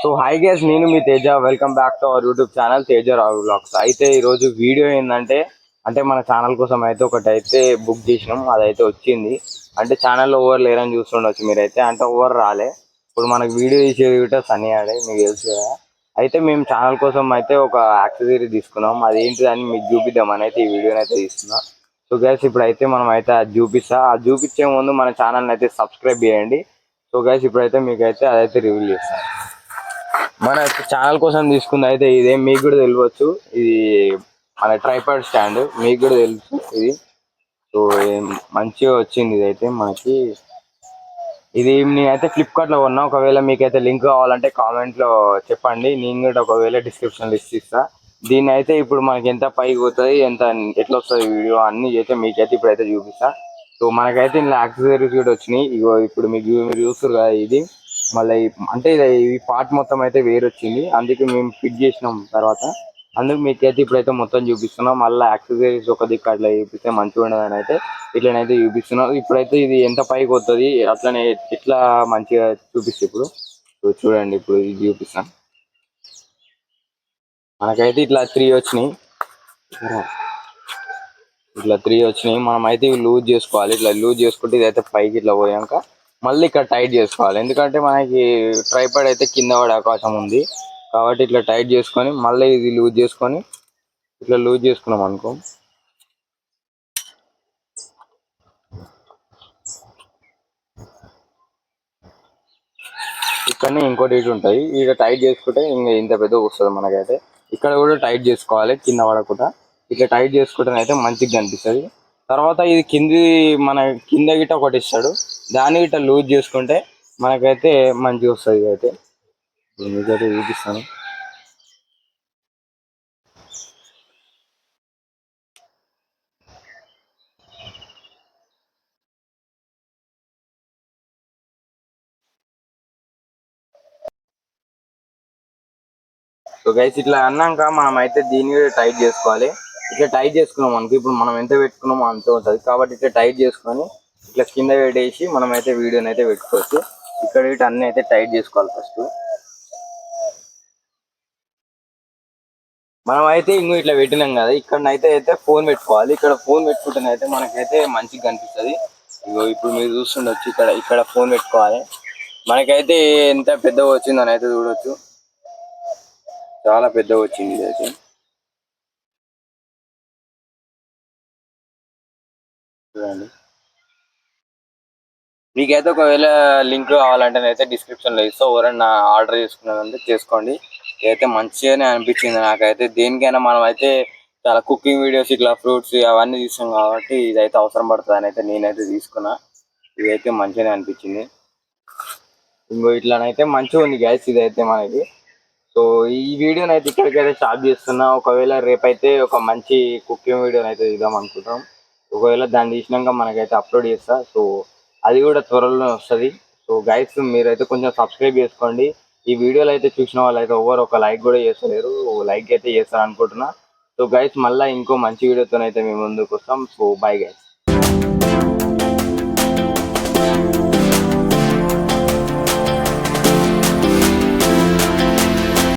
So hi guys నేను మీ Teja. Welcome back to our YouTube channel Teja Rao blogs అయితే ఈరోజు video ఏంటంటే అంటే మన ఛానల్ కోసం అయితే ఒకటి అయితే బుక్ చేసినాం అదైతే వచ్చింది. అంటే ఛానల్లో ఓవర్ లేరని చూస్తుండొచ్చు మీరైతే అంటే ఓవర్ రాలే. ఇప్పుడు మనకు వీడియో తీసేది కూడా సన్నీ ఆడే మీకు తెలుసు కదా. అయితే మేము ఛానల్ కోసం అయితే ఒక యాక్సెసరీ తీసుకున్నాం. అదేంటిది అని మీకు చూపిద్దామని అయితే ఈ వీడియోని అయితే తీసుకున్నాం సో గైస్ ఇప్పుడైతే మనం అయితే అది చూపిస్తా. అది చూపించే ముందు మన ఛానల్ని అయితే సబ్స్క్రైబ్ చేయండి. సో గైస్ ఇప్పుడైతే మీకు అయితే అదైతే రివీల్ చేస్తాను మన ఛానల్ కోసం తీసుకుంది అయితే ఇదే మీకు కూడా తెలియవచ్చు. ఇది మన ట్రైపాడ్ స్టాండ్ మీకు కూడా తెలుసు ఇది. సో మంచిగా వచ్చింది ఇది అయితే మనకి. ఇది నేనైతే ఫ్లిప్కార్ట్లో కొన్నా. ఒకవేళ మీకైతే లింక్ కావాలంటే కామెంట్లో చెప్పండి. నేను కూడా ఒకవేళ డిస్క్రిప్షన్ లిస్ట్ ఇస్తా. దీన్ని అయితే ఇప్పుడు మనకి ఎంత పైకి పోతుంది ఎంత ఎట్లా వస్తుంది వీడియో అన్ని అయితే మీకైతే ఇప్పుడైతే చూపిస్తా. సో మనకైతే ఇందులో యాక్సెసరీస్ కూడా వచ్చినాయి. ఇగో ఇప్పుడు మీకు మీరు చూస్తారు కదా ఇది. మళ్ళీ అంటే ఇది ఈ పార్ట్ మొత్తం అయితే వేరు వచ్చింది. అందుకే మేము ఫిట్ చేసినాం తర్వాత. అందుకు మీకైతే ఇప్పుడైతే మొత్తం చూపిస్తున్నాం. మళ్ళీ యాక్సెసరీస్ ఒక దిక్కు అట్లా చూపిస్తే మంచిగా ఉండదని అయితే ఇట్లనైతే చూపిస్తున్నాం. ఇప్పుడైతే ఇది ఎంత పైకి వస్తుంది అట్లనే ఎట్లా మంచిగా చూపిస్తే ఇప్పుడు? చూడండి ఇప్పుడు ఇది చూపిస్తాను మనకైతే ఇట్లా త్రీ వచ్చినాయి. ఇట్లా త్రీ వచ్చినాయి. మనం అయితే ఇవి లూజ్ చేసుకోవాలి. ఇట్లా లూజ్ చేసుకుంటే ఇదైతే పైకి ఇట్లా పోయాక మళ్ళీ ఇక్కడ టైట్ చేసుకోవాలి. ఎందుకంటే మనకి ట్రైపాడ్ అయితే కింద పడే అవకాశం ఉంది. కాబట్టి ఇట్లా టైట్ చేసుకొని మళ్ళీ ఇది లూజ్ చేసుకొని ఇట్లా లూజ్ చేసుకున్నాం అనుకో. ఇక్కడనే ఇంకోటి ఇటు ఉంటాయి. ఇక్కడ టైట్ చేసుకుంటే ఇంకా ఇంత పెద్దగా వస్తుంది మనకైతే. ఇక్కడ కూడా టైట్ చేసుకోవాలి. కింద పడకుండా. ఇట్లా టైట్ చేసుకుంటే అయితే మంచిగా కనిపిస్తుంది. తర్వాత ఇది కింది మన కింద గిట్ట ఒకటి ఇస్తాడు. దాన్ని గిట్ట లూజ్ చేసుకుంటే మనకైతే మంచిగా వస్తుంది అయితే. ఇప్పుడు మీకైతే చూపిస్తాను. సో గైస్ ఇట్లా అన్నాక మనం అయితే దీన్ని కూడా టైట్ చేసుకోవాలి. ఇట్లా టైట్ చేసుకున్నాం మనకి ఇప్పుడు మనం ఎంత పెట్టుకున్నామో అంత ఉంటుంది. కాబట్టి ఇట్లా టైట్ చేసుకొని ఇట్లా కింద పెట్టేసి మనం అయితే వీడియోని అయితే పెట్టుకోవచ్చు. ఇక్కడ ఇటు అన్ని అయితే టైట్ చేసుకోవాలి ఫస్ట్ మనం అయితే ఇంకో ఇట్లా పెట్టినాం కదా ఇక్కడ అయితే అయితే ఫోన్ పెట్టుకోవాలి. ఇక్కడ ఫోన్ పెట్టుకుంటే అయితే మనకైతే మంచిగా కనిపిస్తుంది. ఇగో ఇప్పుడు మీరు చూస్తుండొచ్చు ఇక్కడ ఇక్కడ ఫోన్ పెట్టుకోవాలి. మనకైతే ఎంత పెద్దగా వచ్చిందో అయితే చూడొచ్చు. చాలా పెద్దగా వచ్చింది ఇది అయితే చూడండి మీకైతే ఒకవేళ లింక్ కావాలంటే అయితే డిస్క్రిప్షన్లో ఇస్తా. ఎవరైనా ఆర్డర్ చేసుకున్నదంటే చేసుకోండి. ఇదైతే మంచిగానే అనిపించింది నాకైతే. దేనికైనా మనం అయితే చాలా కుకింగ్ వీడియోస్ ఇట్లా ఫ్రూట్స్ అవన్నీ తీసాం కాబట్టి ఇదైతే అవసరం పడుతుంది అని అయితే నేనైతే తీసుకున్నా. ఇదైతే మంచిగానే అనిపించింది. ఇంకో ఇట్లానైతే మంచిగా ఉంది గ్యాస్ ఇదైతే మనకి. సో ఈ వీడియోని అయితే ఇక్కడికైతే స్టార్ట్ చేస్తున్నా. ఒకవేళ రేపైతే ఒక మంచి కుకింగ్ వీడియోని అయితే ఇద్దాం అనుకుంటాం ఒకవేళ దాన్ని తీసినాక మనకైతే అప్లోడ్ చేస్తా. సో అది కూడా త్వరలోనే వస్తుంది. సో గైస్ మీరైతే కొంచెం సబ్స్క్రైబ్ చేసుకోండి. ఈ వీడియోలు అయితే చూసిన వాళ్ళు అయితే ఎవరు ఒక లైక్ కూడా చేస్తలేరు. లైక్ అయితే చేస్తారు అనుకుంటున్నా సో గైస్ మళ్ళీ ఇంకో మంచి వీడియోతోనైతే అయితే మేము ముందుకు వస్తాం. So bye guys